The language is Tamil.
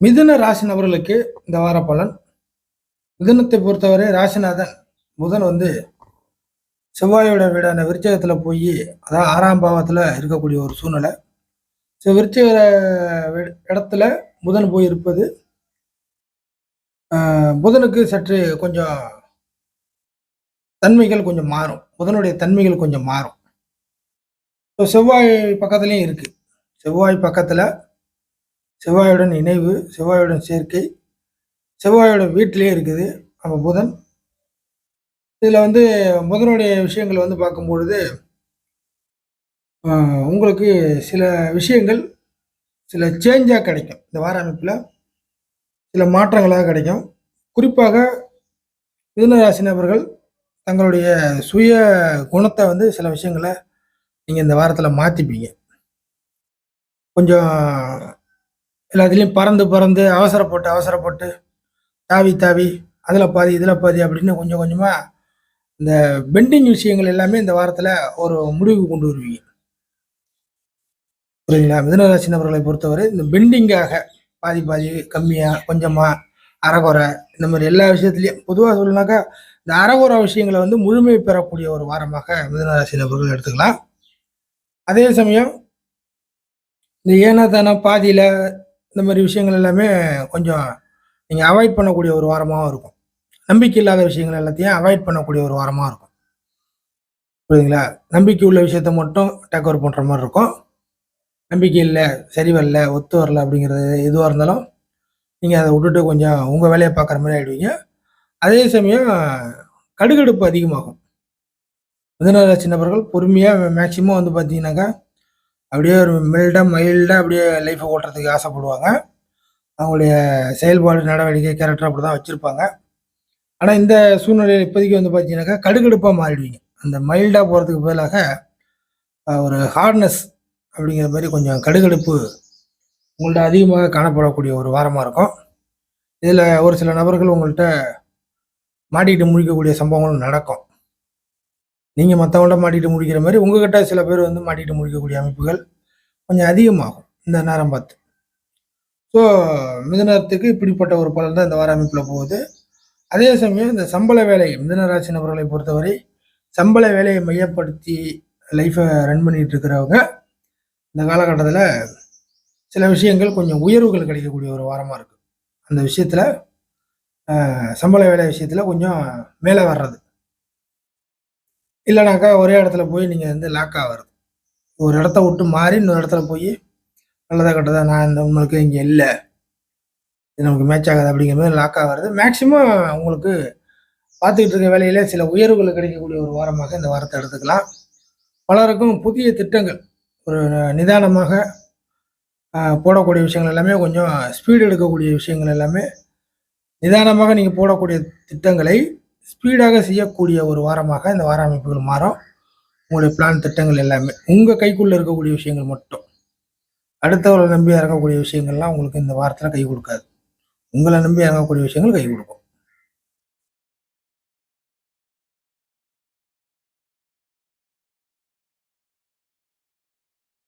மிதுன ராசி நபர்களுக்கு இந்த வார பலன். மிதுனத்தை பொறுத்தவரை ராசிநாதன் புதன் வந்து செவ்வாயோட வீடான விருச்சகத்தில் போய் அதாவது ஆறாம் பாவத்தில் இருக்கக்கூடிய ஒரு சூழ்நிலை. ஸோ விருச்சக இடத்துல புதன் போய் இருப்பது புதனுக்கு சற்று கொஞ்சம் தன்மைகள் கொஞ்சம் மாறும். புதனுடைய தன்மைகள் கொஞ்சம் மாறும். ஸோ செவ்வாய் பக்கத்துலேயும் இருக்குது செவ்வாய் பக்கத்தில் செவ்வாயுடன் இணைவு செவ்வாயுடன் சேர்க்கை செவ்வாயோட வீட்டிலே இருக்குது நம்ம புதன். இதில் வந்து புதனுடைய விஷயங்கள் வந்து பார்க்கும்பொழுது உங்களுக்கு சில விஷயங்கள் சில சேஞ்சாக கிடைக்கும். இந்த வார அமைப்பில் சில மாற்றங்களாக கிடைக்கும். குறிப்பாக மிதுனராசி நபர்கள் தங்களுடைய சுய குணத்தை வந்து சில விஷயங்களை நீங்கள் இந்த வாரத்தில் மாற்றிப்பீங்க கொஞ்சம் எல்லாத்துலேயும் பறந்து பறந்து அவசரப்பட்டு அவசரப்பட்டு தாவி தாவி அதில் பாதி இதில் பாதி அப்படின்னு கொஞ்சம் கொஞ்சமாக இந்த பெண்டிங் விஷயங்கள் எல்லாமே இந்த வாரத்தில் ஒரு முடிவு கொண்டு வருவீங்க. புரியுங்களா மிதனராசி நபர்களை பொறுத்தவரை இந்த பெண்டிங்காக பாதி பாதி கம்மியாக கொஞ்சமாக அறகுறை இந்த மாதிரி எல்லா விஷயத்துலையும் பொதுவாக சொல்லனாக்கா இந்த அறகுறை விஷயங்களை வந்து முழுமை பெறக்கூடிய ஒரு வாரமாக மிதனராசி நபர்கள் எடுத்துக்கலாம். அதே சமயம் இந்த ஏனத்தான பாதியில் இந்த மாதிரி விஷயங்கள் எல்லாமே கொஞ்சம் நீங்கள் அவாய்ட் பண்ணக்கூடிய ஒரு வாரமாகவும் இருக்கும். நம்பிக்கை இல்லாத விஷயங்கள் எல்லாத்தையும் அவாய்ட் பண்ணக்கூடிய ஒரு வாரமாக இருக்கும். புரியுதுங்களா? நம்பிக்கை உள்ள விஷயத்த மட்டும் டேக் ஓவர் பண்ணுற மாதிரி இருக்கும். நம்பிக்கை இல்லை சரி வரல ஒத்து வரல அப்படிங்கிறது எதுவாக இருந்தாலும் நீங்கள் அதை விட்டுட்டு கொஞ்சம் உங்கள் வேலையை பார்க்குற மாதிரி ஆகிடுவீங்க அதே சமயம் கடுகடுப்பு அதிகமாகும். மிதனராசி நபர்கள் பொறுமையாக மேக்சிமம் வந்து பார்த்தீங்கன்னாக்கா அப்படியே ஒரு மில்டாக மைல்டாக அப்படியே லைஃப்பை ஓட்டுறதுக்கு ஆசைப்படுவாங்க. அவங்களுடைய செயல்பாடு நடவடிக்கை கேரக்டர் அப்படி தான் வச்சுருப்பாங்க. ஆனால் இந்த சூழ்நிலையில் இப்போதைக்கு வந்து பார்த்தீங்கன்னாக்கா கடுகடுப்பாக மாறிடுவீங்க. அந்த மைல்டாக போகிறதுக்கு பதிலாக ஒரு ஹார்ட்னஸ் அப்படிங்கிற மாதிரி கொஞ்சம் கடுகடுப்பு உங்கள்கிட்ட அதிகமாக காணப்படக்கூடிய ஒரு வாரமாக இருக்கும். இதில் ஒரு சில நபர்கள் உங்கள்கிட்ட மாட்டிக்கிட்டு முழிக்கக்கூடிய சம்பவங்களும் நடக்கும். நீங்கள் மற்றவங்கள்ட்ட மாட்டிகிட்டு முடிக்கிற மாதிரி உங்ககிட்ட சில பேர் வந்து மாட்டிகிட்டு முடிக்கக்கூடிய அமைப்புகள் கொஞ்சம் அதிகமாகும் இந்த நேரம் பார்த்து. ஸோ மிதனத்துக்கு இப்படிப்பட்ட ஒரு பலன் தான் இந்த வார அமைப்பில் போகுது. அதே சமயம் இந்த சம்பள வேலை மிதனராசி நபர்களை பொறுத்தவரை சம்பள வேலையை மையப்படுத்தி லைஃப்பை ரன் பண்ணிகிட்டு இருக்கிறவங்க இந்த காலகட்டத்தில் சில விஷயங்கள் கொஞ்சம் உயர்வுகள் கிடைக்கக்கூடிய ஒரு வாரமாக இருக்குது அந்த விஷயத்தில் சம்பள வேலை விஷயத்தில் கொஞ்சம் மேலே வர்றது. இல்லைனாக்கா ஒரே இடத்துல போய் நீங்கள் வந்து லாக் ஆகிறது ஒரு இடத்த விட்டு மாறி இன்னொரு இடத்துல போய் நல்லதாக கெட்டதா நான் இந்த உங்களுக்கு இங்கே இல்லை. இது நமக்கு மேட்ச் ஆகாது அப்படிங்கிற மாதிரி லாக் ஆகிறது மேக்சிமம் உங்களுக்கு பார்த்துக்கிட்டு இருக்க வேலையில் சில உயர்வுகள் கிடைக்கக்கூடிய ஒரு வாரமாக இந்த வாரத்தை எடுத்துக்கலாம். பலருக்கும் புதிய திட்டங்கள் ஒரு நிதானமாக போடக்கூடிய விஷயங்கள் எல்லாமே கொஞ்சம் ஸ்பீடு எடுக்கக்கூடிய விஷயங்கள் எல்லாமே நிதானமாக நீங்கள் போடக்கூடிய திட்டங்களை ஸ்பீடாக செய்யக்கூடிய ஒரு வாரமாக இந்த வார அமைப்புகள் மாறும். உங்களுடைய பிளான் திட்டங்கள் எல்லாமே. உங்கள் கைக்குள்ளே இருக்கக்கூடிய விஷயங்கள் மட்டும். அடுத்தவர்களை நம்பி இறங்கக்கூடிய விஷயங்கள்லாம் உங்களுக்கு இந்த வாரத்தில் கை கொடுக்காது. உங்களை நம்பி இறங்கக்கூடிய விஷயங்கள் கை கொடுக்கும்.